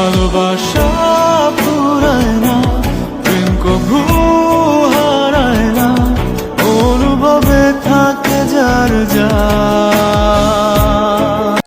ভালোবাসা ফুরায় না প্রেম কভু হারায় না অনুভবে থাকে যার যা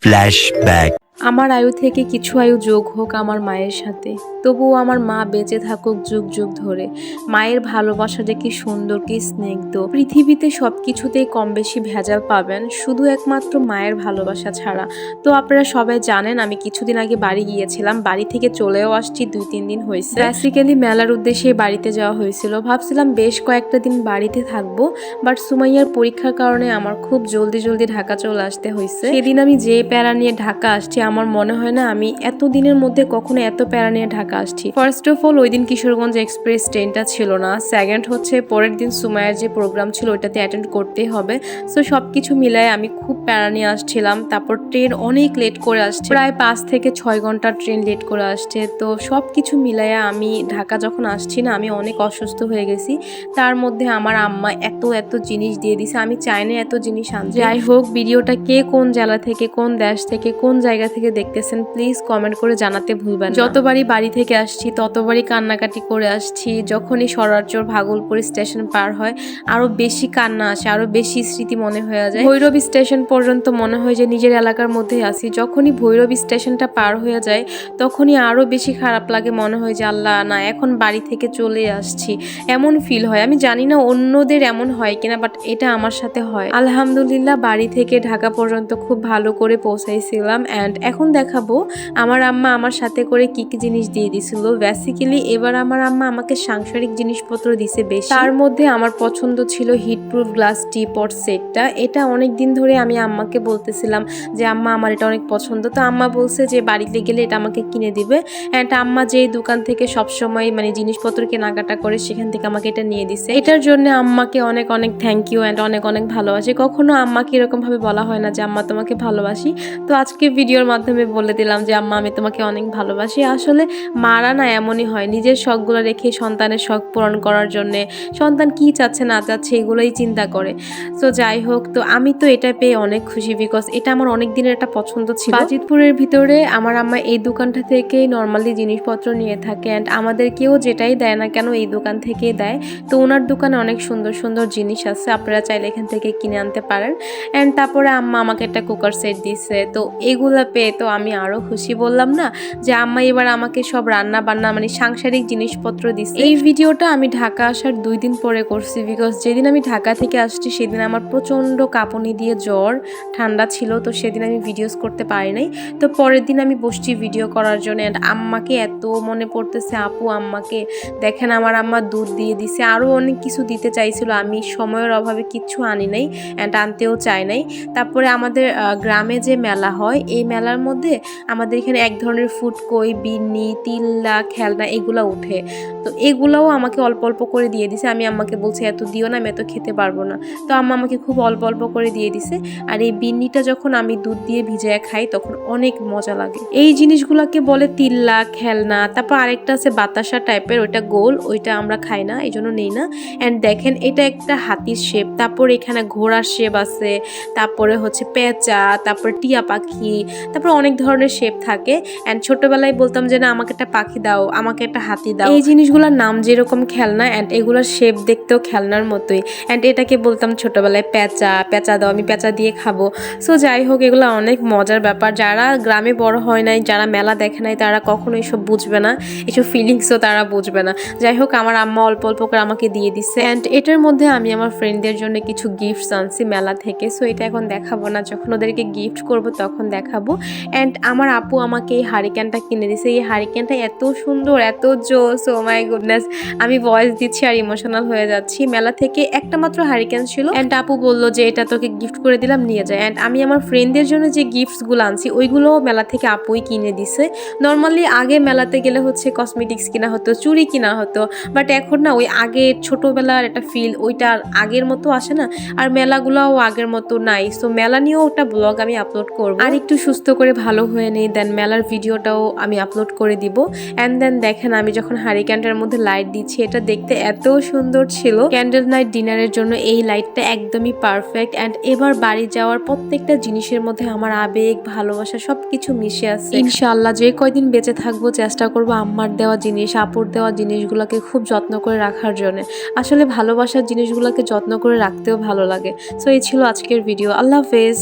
Flashback. আমার আয়ু থেকে কিছু আয়ু যোগ হোক আমার মায়ের সাথে। তবুও আমার মা বেঁচে থাকুক যুগ যুগ ধরে। মায়ের ভালোবাসা যে কি সুন্দর, কি স্নিগ্ধ। পৃথিবীতে সব কিছুতেই কম বেশি ভেজাল পাবেন, শুধু একমাত্র মায়ের ভালোবাসা ছাড়া। তো আপনারা সবাই জানেন, আমি কিছুদিন আগে বাড়ি গিয়েছিলাম, বাড়ি থেকে চলেও আসছি, দুই তিন দিন হয়েছে। বেসিক্যালি মেলার উদ্দেশ্যে বাড়িতে যাওয়া হয়েছিল। ভাবছিলাম বেশ কয়েকটা দিন বাড়িতে থাকব বাট সুমাইয়ার পরীক্ষার কারণে আমার খুব জলদি জলদি ঢাকা চলে আসতে হয়েছে। সেদিন আমি যে প্যারা নিয়ে ঢাকা আসছি আমার মনে হয় না আমি এত দিনের মধ্যে কখনো এত প্যারা নিয়ে ঢাকা আসছি। ফার্স্ট অফ অল ওই দিন কিশোরগঞ্জ এক্সপ্রেস ট্রেনটা ছিল না। সেকেন্ড হচ্ছে, পরের দিন সুমাইয়ার যে প্রোগ্রাম ছিল, ওইটাতে অ্যাটেন্ড করতেই হবে। সো সব কিছু মিলায় আমি খুব প্যারা নিয়ে আসছিলাম। তারপর ট্রেন অনেক লেট করে আসছে। প্রায় পাঁচ থেকে ছয় ঘণ্টা ট্রেন লেট করে আসছে। তো সব কিছু মিলাইয়া আমি ঢাকা যখন আসছি না, আমি অনেক অসুস্থ হয়ে গেছি। তার মধ্যে আমার আম্মা এত এত জিনিস দিয়ে দিছে। আমি চাই না এত জিনিস আনতে। যাই হোক, ভিডিওটা কে কোন জেলা থেকে, কোন দেশ থেকে, কোন জায়গা থেকে দেখতেছেন প্লিজ কমেন্ট করে জানাতে ভুলবেন যতবারই বাড়ি থেকে আসছি, ততবারই কান্নাকাটি করে আসছি। যখনই সরারচর ভাগলপুর স্টেশন পার হয়, আরও বেশি কান্না আসে, আরও বেশি স্মৃতি মনে হয়ে যায়। ভৈরব স্টেশন পর্যন্ত মনে হয় যে নিজের এলাকার মধ্যে আসি যখনই ভৈরব স্টেশনটা পার হয়ে যায়, তখনই আরও বেশি খারাপ লাগে, মনে হয় যে আল্লাহ, না, এখন বাড়ি থেকে চলে আসছি। এমন ফিল হয়। আমি জানি না অন্যদের এমন হয় কিনা বাট এটা আমার সাথে হয়। আলহামদুলিল্লাহ, বাড়ি থেকে ঢাকা পর্যন্ত খুব ভালো করে পৌঁছাইছিলাম অ্যান্ড এখন দেখাবো আমার আম্মা আমার সাথে করে কি কি জিনিস দিয়ে দিছিল। বেসিক্যালি এবার আমার আম্মা আমাকে সাংসারিক জিনিসপত্র দিছে বেশি। তার মধ্যে আমার পছন্দ ছিল হিটপ্রুফ গ্লাস টি পট সেটটা এটা অনেক দিন ধরে আমি আম্মাকে বলতেছিলাম যে, আম্মা, আমার এটা অনেক পছন্দ। তো আম্মা বলছে যে, বাড়িতে গেলে এটা আমাকে কিনে দিবে। অ্যান্ড আম্মা যে দোকান থেকে সবসময় মানে জিনিসপত্র কেনাকাটা করে, সেখান থেকে আমাকে এটা নিয়ে দিছে। এটার জন্য আম্মাকে অনেক অনেক থ্যাংক ইউ অ্যান্ড অনেক অনেক ভালোবাসি। কখনো আম্মাকে এরকম ভাবে বলা হয় না যে, আম্মা, তোমাকে ভালোবাসি। তো আজকে ভিডিওর মাধ্যমে বলে দিলাম যে, আম্মা, আমি তোমাকে অনেক ভালোবাসি। আসলে মারা না এমনই হয়। নিজের শখগুলো রেখে সন্তানের শখ পূরণ করার জন্যে সন্তান কি চাচ্ছে, না চাচ্ছে, এগুলোই চিন্তা করে। তো যাই হোক, তো আমি তো এটা পেয়ে অনেক খুশি বিকজ এটা আমার অনেক দিনের একটা পছন্দ ছিল। বাজিতপুরের ভিতরে আমার আম্মা এই দোকানটা থেকেই নর্মালি জিনিসপত্র নিয়ে থাকে অ্যান্ড আমাদেরকেও যেটাই দেয় না কেন এই দোকান থেকেই দেয়। তো ওনার দোকানে অনেক সুন্দর সুন্দর জিনিস আছে, আপনারা চাইলে এখান থেকে কিনে আনতে পারেন। অ্যান্ড তারপরে আম্মা আমাকে একটা কুকার সেট দিছে। তো এগুলা পেয়ে তো আমি আরও খুশি বললাম না যে আম্মা এবার আমাকে সব রান্না বান্না মানে সাংসারিক জিনিসপত্র দিছে এই ভিডিওটা আমি ঢাকা আসার দুই দিন পরে করছি বিকজ যেদিন আমি ঢাকা থেকে আসছি সেদিন আমার প্রচণ্ড কাঁপুনি দিয়ে জ্বর, ঠান্ডা ছিল তো সেদিন আমি ভিডিওস করতে পারি নাই। তো পরের দিন আমি বসছি ভিডিও করার জন্য অ্যান্ড আম্মাকে এত মনে পড়তেছে, আপু, আম্মাকে দেখেন আমার আম্মা দুধ দিয়ে দিছে আরও অনেক কিছু দিতে চাইছিল, আমি সময়ের অভাবে কিচ্ছু আনি নাই অ্যান্ড আনতেও চাই নাই। তারপরে আমাদের গ্রামে যে মেলা হয়, এই মেলার মধ্যে আমাদের এখানে এক ধরনের ফুটকই বিন্নি, তিল্লা, খেলনা এগুলো উঠে তো এগুলাও আমাকে অল্প অল্প করে দিয়ে দিছে। আমি আম্মাকে বলছি, এত দিও না, আমি এত খেতে পারব না। তো আম্মা আমাকে খুব অল্প অল্প করে দিয়ে দিছে। আর এই বিন্নিটা যখন আমি দুধ দিয়ে ভিজায় খাই, তখন অনেক মজা লাগে। এই জিনিসগুলোকে বলে তিল্লা, খেলনা। তারপর আরেকটা আছে বাতাসা টাইপের, ওইটা গোল, ওইটা আমরা খাই না, এই জন্য নেই না। অ্যান্ড দেখেন, এটা একটা হাতির শেপ তারপর এখানে ঘোড়ার শেপ আছে। তারপরে হচ্ছে পেঁচা, তারপর টিয়া পাখি, তারপর অনেক ধরনের শেপ থাকে। অ্যান্ড ছোটবেলায় বলতাম যে, না, আমাকে একটা পাখি দাও, আমাকে একটা হাতি দাও। এই জিনিসগুলোর নাম যেরকম খেলনা অ্যান্ড এগুলোর শেপ দেখতেও খেলনার মতোই। অ্যান্ড এটাকে বলতাম ছোটবেলায় প্যাঁচা প্যাঁচা দাও, আমি প্যাঁচা দিয়ে খাব। সো যাই হোক, এগুলো অনেক মজার ব্যাপার। যারা গ্রামে বড় হয় নাই, যারা মেলা দেখে নাই, তারা কখনো এসব বুঝবে না। এসব ফিলিংসও তারা বুঝবে না। যাই হোক, আমার আম্মা অল্প অল্প করে আমাকে দিয়ে দিচ্ছে অ্যান্ড এটার মধ্যে আমি আমার ফ্রেন্ডদের জন্য কিছু গিফটস আনছি মেলা থেকে। সো এটা এখন দেখাবো না। যখন ওদেরকে গিফট করব, তখন দেখাবো। অ্যান্ড আমার আপু আমাকে এই হারিকেনটা কিনে দিছে। এই হারিকেনটা এত সুন্দর, এত জোস ও মাই গুডনেস আমি ভয়েস দিচ্ছি আর ইমোশনাল হয়ে যাচ্ছি। মেলা থেকে একটা মাত্র হারিকেন ছিল। অ্যান্ড আপু বলল যে, এটা তোকে গিফট করে দিলাম, নিয়ে যায় অ্যান্ড আমি আমার ফ্রেন্ডদের জন্য যে গিফটসগুলো আনছি ওইগুলোও মেলা থেকে আপুই কিনে দিছে। নর্মালি আগে মেলাতে গেলে হচ্ছে কসমেটিক্স কিনা হতো, চুড়ি কিনা হতো। বাট এখন না, ওই আগে ছোটোবেলার একটা ফিল ওইটা আগের মতো আসে না। আর মেলাগুলোও আগের মতো নাই। সো মেলা নিয়েও একটা ব্লগ আমি আপলোড করব। আর একটু সুস্থ করে করে ভালো হয়ে নেই দেন মেলার ভিডিওটাও আমি আপলোড করে দিব। অ্যান্ড দেন দেখেন আমি যখন হারি হারিকেনটার মধ্যে লাইট দিচ্ছি, এটা দেখতে এত সুন্দর ছিল। ক্যান্ডেল নাইট ডিনারের জন্য এই লাইটটা একদমই পারফেক্ট অ্যান্ড এবার বাড়ি যাওয়ার প্রত্যেকটা জিনিসের মধ্যে আমার আবেগ, ভালোবাসা সবকিছু মিশে আছে ইনশাআল্লাহ যে কয়দিন বেঁচে থাকব, চেষ্টা করব আম্মার দেওয়া জিনিস, আপুর দেওয়া জিনিসগুলোকে খুব যত্ন করে রাখার জন্য। আসলে ভালোবাসার জিনিসগুলোকে যত্ন করে রাখতেও ভালো লাগে। সো এই ছিল আজকের ভিডিও আল্লাহ হাফেজ।